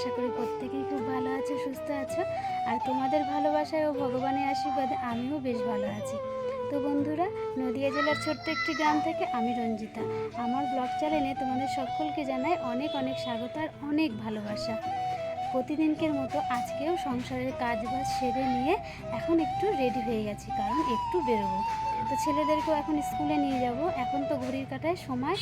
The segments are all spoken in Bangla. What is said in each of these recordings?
আশা করি প্রত্যেকেই খুব ভালো আছো, সুস্থ আছো। আর তোমাদের ভালোবাসায় ও ভগবানের আশীর্বাদে আমিও বেশ ভালো আছি। তো বন্ধুরা, নদিয়া জেলার ছোট্ট একটি গ্রাম থেকে আমি রঞ্জিতা। আমার ব্লগ চ্যানেলে তোমাদের সকলকে জানাই অনেক অনেক স্বাগত আর অনেক ভালোবাসা। প্রতিদিনকের মতো আজকেও সংসারের কাজ বাজ সেরে নিয়ে এখন একটু রেডি হয়ে গেছি, কারণ একটু বেরোবো। তো ছেলেদেরকেও এখন স্কুলে নিয়ে যাব। এখন তো ঘড়ির কাটায় সময়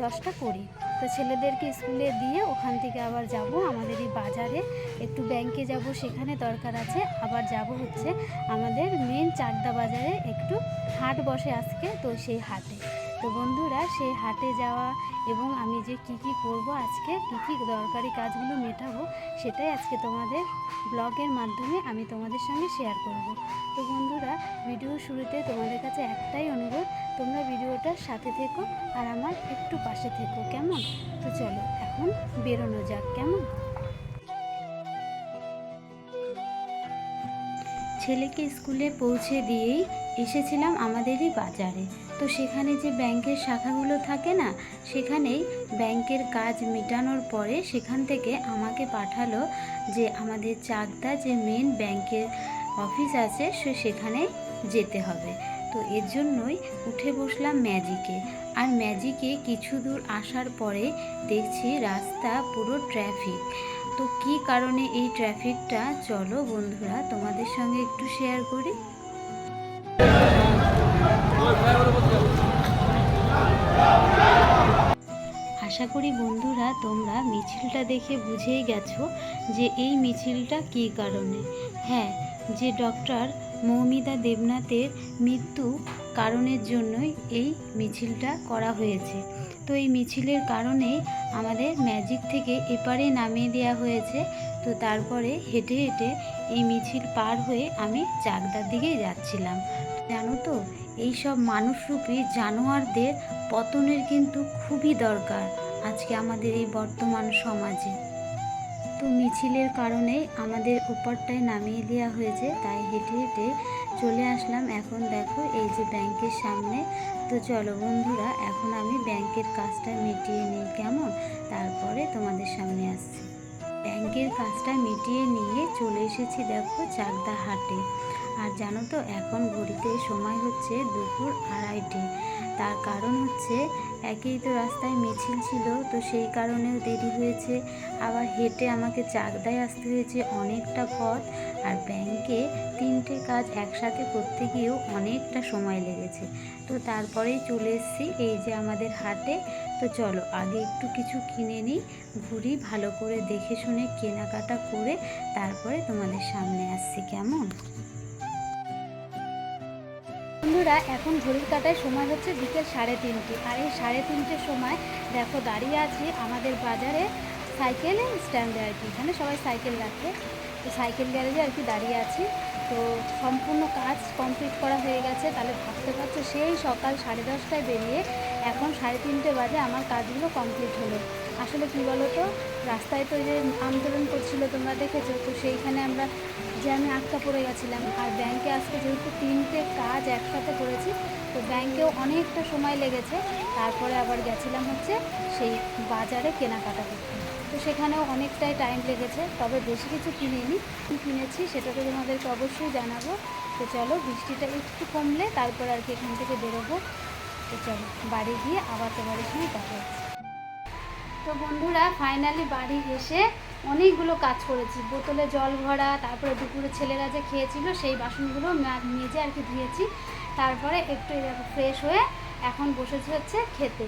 দশটা কুড়ি। তো ছেলেদেরকে স্কুলে দিয়ে ওখান থেকে আবার যাব আমাদের এই বাজারে। একটু ব্যাংকে যাব, সেখানে দরকার আছে। আবার যাব হচ্ছে আমাদের মেন চাকদা বাজারে একটু হাট বসে আজকে, তো সেই হাটে। তো বন্ধুরা, সেই হাটে যাওয়া এবং আমি যে কি কি করব, আজকে কি কি দরকারি কাজগুলো মেটাবো, সেটাই আজকে তোমাদের ব্লগের মাধ্যমে আমি তোমাদের সঙ্গে শেয়ার করব। তো বন্ধুরা ভিডিও শুরুতে তোমাদের কাছে একটাই অনুরোধ, তোমরা ভিডিওটার সাথে থেকো আর আমার একটু পাশে থেকো, কেমন? তো চলো, এখন বেরোনো যাক, কেমন? ছেলেকে স্কুলে পৌঁছে দিয়েই এসেছিলাম আমাদেরই বাজারে। তো সেখানে যে ব্যাংকের শাখাগুলো থাকে না, সেখানেই ব্যাংকের কাজ মেটানোর পরে সেখান থেকে আমাকে পাঠালো যে আমাদের চাকদা যে মেন ব্যাংকের অফিস আছে, সে সেখানে যেতে হবে। তো এর জন্যই উঠে বসলাম ম্যাজিকে আর ম্যাজিকে কিছু দূর আসার পরে দেখছি রাস্তা পুরো ট্রাফিক তো কি কারণে এই ট্রাফিকটা চলো বন্ধুরা তোমাদের সঙ্গে একটু শেয়ার করি। আশা করি বন্ধুরা, তোমরা মিছিলটা দেখে বুঝেই গেছো যে এই মিছিলটা কী কারণে। হ্যাঁ যে ডক্টর মৌমিতা দেবনাথের মৃত্যু কারণের জন্যই এই মিছিলটা করা হয়েছে। তো এই মিছিলের কারণে আমাদের ম্যাজিক থেকে এপারে নামিয়ে দেওয়া হয়েছে। তো তারপরে হেঁটে হেঁটে এই মিছিল পার হয়ে আমি চাকদার দিকেই যাচ্ছিলাম। জানো তো এই সব মানুষরূপী জানোয়ারদের পতনের কিন্তু খুবই দরকার। আজকে আমাদের এই বর্তমান সমাজে। তো মিছিলের কারণে আমাদের উপরটায় নামিয়ে দেওয়া হয়েছে, তাই হেঁটে হেঁটে চলে আসলাম। এখন দেখো, এই যে ব্যাংকের সামনে। তো চলো বন্ধুরা, এখন আমি ব্যাংকের কাজটা মিটিয়ে নিই, কেমন? তারপরে তোমাদের সামনে আসছি। ব্যাংকের কাজটা মিটিয়ে নিয়ে চলে এসেছি দেখো চাকদা হাটে। আর জানো তো, এখন ঘড়িতে সময় হচ্ছে দুপুর আড়াইটে। তার কারণ হচ্ছে একেই তো রাস্তায় মিছিল ছিল, তো সেই কারণেও দেরি হয়েছে। আবার হেঁটে আমাকে চাকদায় আসতে হয়েছে অনেকটা পথ। আর ব্যাংকে তিনটে কাজ একসাথে করতে গিয়েও অনেকটা সময় লেগেছে। তো তারপরেই চলে এসেছি এই যে আমাদের হাটে। তো চলো, আগে একটু কিছু কিনে নিই, ঘুরি, ভালো করে দেখে শুনে কেনাকাটা করে তারপরে তোমাদের সামনে আসছি, কেমন? বন্ধুরা, এখন ঘড়ির কাটায় সময় হচ্ছে বিকেল সাড়ে তিনটে। আর এই সাড়ে তিনটের সময় দেখো দাঁড়িয়ে আছি আমাদের বাজারে সাইকেল স্ট্যান্ডে আর কি। এখানে সবাই সাইকেল রাখে। সাইকেল গ্যারেজে আর কি দাঁড়িয়ে আছি। তো সম্পূর্ণ কাজ কমপ্লিট করা হয়ে গেছে। তাহলে ভাবতে পারছ, সেই সকাল সাড়ে দশটায় বেরিয়ে এখন সাড়ে তিনটে বাজে আমার কাজগুলো কমপ্লিট হলো। আসলে কী বলো তো রাস্তায় তো যে আন্দোলন করছিল, তোমরা দেখেছ? তো সেইখানে আমরা যে আমি আটকা পড়ে গেছিলাম। আর ব্যাংকে আজকে যেহেতু তিনটে কাজ একসাথে করেছি, তো ব্যাংকেও অনেকটা সময় লেগেছে। তারপরে আবার গেছিলাম হচ্ছে সেই বাজারে কেনাকাটা করতে। সেখানেও অনেকটাই টাইম লেগেছে, তবে বেশি কিছু কিনিনি। কিনেছি সেটা তো তোমাদেরকে অবশ্যই জানাব। তো চলো, বৃষ্টিটা একটু কমলে তারপর আর কি এখান থেকে বেরোবো। তো চলো, বাড়ি গিয়ে আবার তোমাদের সঙ্গে দেখা তো বন্ধুরা ফাইনালি বাড়ি এসে অনেকগুলো কাজ করেছি। বোতলে জল ভরা, তারপরে দুপুরে ছেলেরা যে খেয়েছিল সেই বাসনগুলো মেজে আর কি ধুয়েছি। তারপরে একটু ফ্রেশ হয়ে এখন বসেছি হচ্ছে খেতে।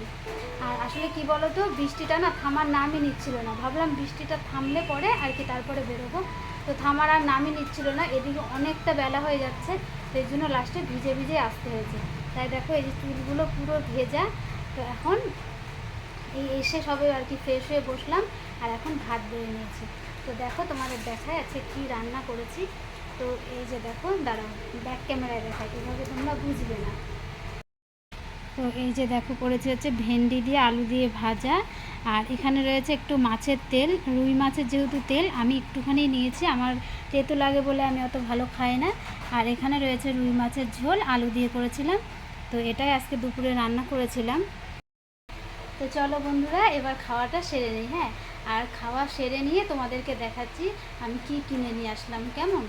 আর আসলে কি বলো তো বৃষ্টিটা না থামার নামই নিচ্ছিল না। ভাবলাম বৃষ্টিটা থামলে পরে আর কি তারপরে বেরোবো। তো থামার আর নামই নিচ্ছিল না, এদিকে অনেকটা বেলা হয়ে যাচ্ছে, সেই জন্য লাস্টে ভিজে ভিজে আসতে হয়েছে। তাই দেখো এই যে চুলগুলো পুরো ভেজা, তো এখন এই এসে সবে আর কি ফ্রেশ হয়ে বসলাম, আর এখন ভাত বেড়ে নিয়েছি। তো দেখো তোমাদের দেখায় আছে কী রান্না করেছি। তো এই যে দেখো, দাঁড়াও ব্যাক ক্যামেরায় দেখায় এভাবে তোমরা বুঝবে না। তো এই যে দেখো করেছে হচ্ছে ভেন্ডি দিয়ে আলু দিয়ে ভাজা। আর এখানে রয়েছে একটু মাছের তেল, রুই মাছের যেহেতু তেল, আমি একটুখানি নিয়েছি, আমার তেতো লাগে বলে আমি অত ভালো খাই না। আর এখানে রয়েছে রুই মাছের ঝোল, আলু দিয়ে করেছিলাম। তো এটাই আজকে দুপুরে রান্না করেছিলাম। তো চলো বন্ধুরা, এবার খাওয়াটা সেরে নিই হ্যাঁ? আর খাওয়া সেরে নিয়ে তোমাদেরকে দেখাচ্ছি, আমি কি কিনে নিয়ে আসলাম, কেমন?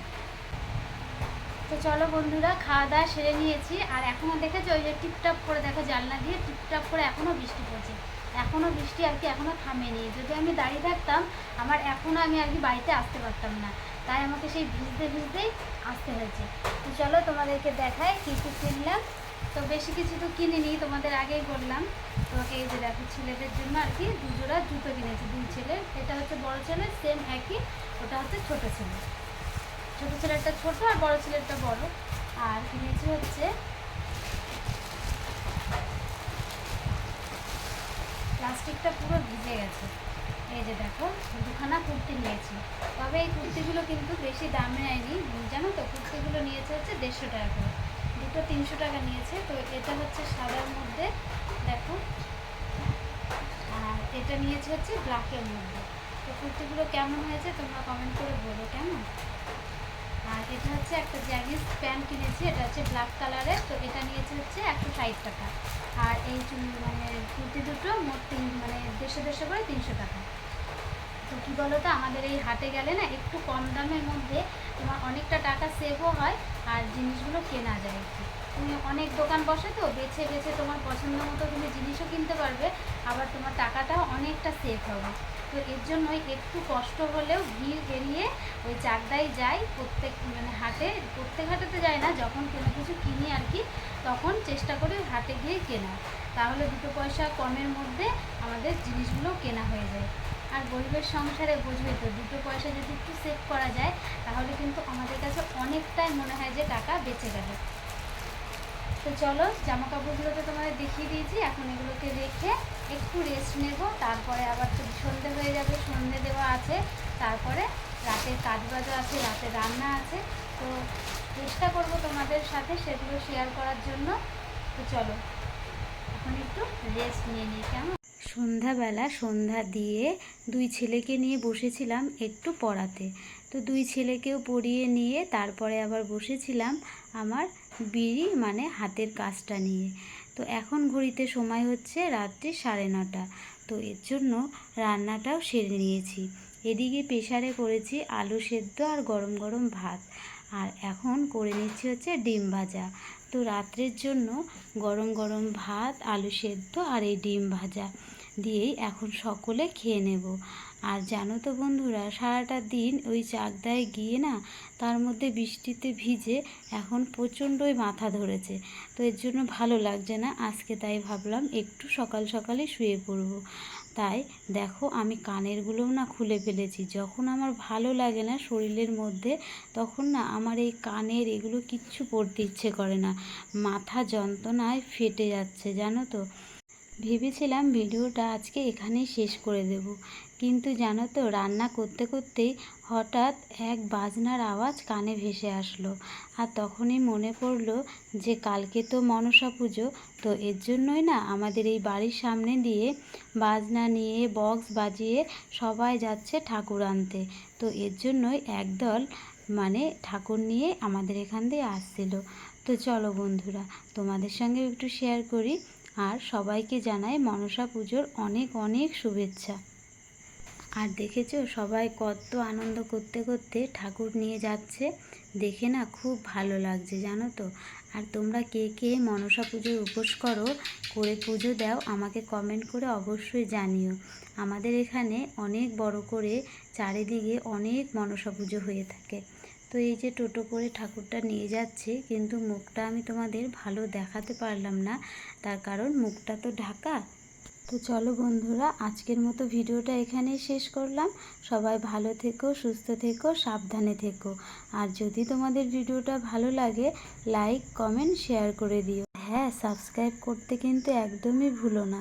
তো চলো বন্ধুরা, খাওয়া দাওয়া সেরে নিয়েছি। আর এখনও দেখেছ, ওই যে টিপটাপ করে দেখো জানলা দিয়ে, টিপটাপ করে এখনও বৃষ্টি পড়ছে। এখনও বৃষ্টি আর কি এখনও থামেনি। যদি আমি দাঁড়িয়ে থাকতাম, আমার এখনও আমি আর কি বাড়িতে আসতে পারতাম না। তাই আমাকে সেই ভিজতে ভিজতেই আসতে হয়েছে। তো চলো তোমাদেরকে দেখায় কী কী কিনলাম। তো বেশি কিছু তো কিনিনি, তোমাদের আগেই বললাম। তোমাকে এই যে দেখো ছেলেদের জন্য আর কি দুজোড়া জুতো কিনেছি, দুই ছেলের। এটা হচ্ছে বড় ছেলে সেম একই। ওটা হচ্ছে ছোট ছেলে ছোটো ছেলেরটা ছোট আর বড় ছেলেরটা বড়। আর কিনেছি হচ্ছে প্লাস্টিকটা পুরো ভিজে গেছে। এই যে দেখো, দুখানা কুর্তি নিয়েছি। তবে এই কুর্তিগুলো কিন্তু বেশি দামে নেয়নি জানো তো, কুর্তিগুলো নিয়েছে হচ্ছে দেড়শো টাকা করে। দুটো তিনশো টাকা নিয়েছে। তো এটা হচ্ছে সাদার মধ্যে, দেখো। আর এটা নিয়েছে হচ্ছে ব্ল্যাকের মধ্যে। তো কুর্তিগুলো কেমন হয়েছে তোমরা কমেন্ট করে বলো, কেমন? আর এটা হচ্ছে একটা জ্যাগিস প্যান্ট কিনেছি, এটা হচ্ছে ব্ল্যাক কালারের তো এটা নিয়েছে হচ্ছে একশো ষাট টাকা। আর এই মানে কুর্তি দুটো মোট তিন মানে দেড়শো দেড়শো করে তিনশো টাকা। তো কী বলো তো আমাদের এই হাটে গেলে না একটু কম দামের মধ্যে তোমার অনেকটা টাকা সেভও হয় আর জিনিসগুলো কেনা যায়। তুমি অনেক দোকান বসে তো বেছে বেছে তোমার পছন্দ মতো তুমি জিনিসও কিনতে পারবে। আবার তোমার টাকাটাও অনেকটা সেভ হবে। তো এর জন্যই একটু কষ্ট হলেও ভিড় এড়িয়ে ওই চাকদাই যাই প্রত্যেক মানে হাটে, প্রত্যেক হাটে তো যায় না, যখন কোনো কিছু কিনি আর কি, তখন চেষ্টা করি হাটে গিয়ে কেনা। তাহলে দুটো পয়সা কমের মধ্যে আমাদের জিনিসগুলো কেনা হয়ে যায়। আর গরিবের সংসারে বুঝবে তো, দুটো পয়সা যদি একটু সেভ করা যায়, তাহলে কিন্তু আমাদের কাছে অনেকটাই মনে হয় যে টাকা বেঁচে গেল। তো চলো জামা কাপড়গুলো তো তোমাদের দেখিয়ে দিয়েছি, এখন এগুলোকে রেখে একটু রেস্ট নেব, তারপরে আবার তো সন্ধে হয়ে যাবে, সন্ধে দেওয়া আছে, তারপরে রাতের কাজ বাজা আছে, রাতে রান্না আছে, তো চেষ্টা করব তোমাদের সাথে সেগুলো শেয়ার করার জন্য। তো চলো, এখন একটু রেস্ট নিয়ে নিই, কেমন? সন্ধ্যাবেলা সন্ধ্যা দিয়ে দুই ছেলেকে নিয়ে বসেছিলাম একটু পড়াতে। তো দুই ছেলেকেও পড়িয়ে নিয়ে তারপরে আবার বসেছিলাম আমার বিড়ি মানে হাতের কাজটা নিয়ে। তো এখন ঘড়িতে সময় হচ্ছে রাত্রি সাড়ে নটা। তো এর জন্য রান্নাটাও সেরে নিয়েছি। এদিকে প্রেশারে করেছি আলু সেদ্ধ আর গরম গরম ভাত। আর এখন করে নিচ্ছি হচ্ছে ডিম ভাজা। তো রাত্রের জন্য গরম গরম ভাত, আলু সেদ্ধ আর এই ডিম ভাজা। দিয়েই এখন সকলে খেয়ে নেব। আর জানো তো বন্ধুরা, সারাটা দিন ওই চাকদায় গিয়ে না তার মধ্যে বৃষ্টিতে ভিজে এখন প্রচণ্ডই মাথা ধরেছে। তো এর জন্য ভালো লাগছে না, আজকে তাই ভাবলাম একটু সকাল সকালে শুয়ে পড়ব। তাই দেখো আমি কানেরগুলোও না খুলে ফেলেছি, যখন আমার ভালো লাগে না শরীরের মধ্যে, তখন না আমার এই কানের এগুলো কিচ্ছু পরতে ইচ্ছে করে না। মাথা যন্ত্রণায় ফেটে যাচ্ছে, জানো তো? ভেবেছিলাম ভিডিওটা আজকে এখানেই শেষ করে দেব। কিন্তু জানো তো, রান্না করতে করতেই হঠাৎ এক বাজনার আওয়াজ কানে ভেসে আসলো। আর তখনই মনে পড়ল যে কালকে তো মনসা পুজো, তো এর জন্যই না আমাদের এই বাড়ির সামনে দিয়ে বাজনা নিয়ে, বক্স বাজিয়ে সবাই যাচ্ছে ঠাকুর আনতে। তো এর জন্যই একদল মানে ঠাকুর নিয়ে আমাদের এখান দিয়ে আসছিল। তো চলো বন্ধুরা, তোমাদের সঙ্গে একটু শেয়ার করি। আর সবাইকে জানাই মনসা পুজোর অনেক অনেক শুভেচ্ছা। আর দেখেছ, সবাই কত আনন্দ করতে করতে ঠাকুর নিয়ে যাচ্ছে। দেখে না খুব ভালো লাগছে, জানো তো? আর তোমরা কে কে মনসা পুজোর উপোস করো, করে পুজো দাও, আমাকে কমেন্ট করে অবশ্যই জানিও। আমাদের এখানে অনেক বড় করে চারিদিকে অনেক মনসা পুজো হয়ে থাকে। তো এই যে টোটো করে ঠাকুরটা নিয়ে যাচ্ছে, কিন্তু মুখটা আমি তোমাদের ভালো দেখাতে পারলাম না। তার কারণ মুখটা তো ঢাকা। তো চলো বন্ধুরা, আজকের মতো ভিডিওটা এখানেই শেষ করলাম। সবাই ভালো থেকো, সুস্থ থেকো, সাবধানে থেকো। আর যদি তোমাদের ভিডিওটা ভালো লাগে, লাইক, কমেন্ট, শেয়ার করে দিও। হ্যাঁ সাবস্ক্রাইব করতে কিন্তু একদমই ভুলো না।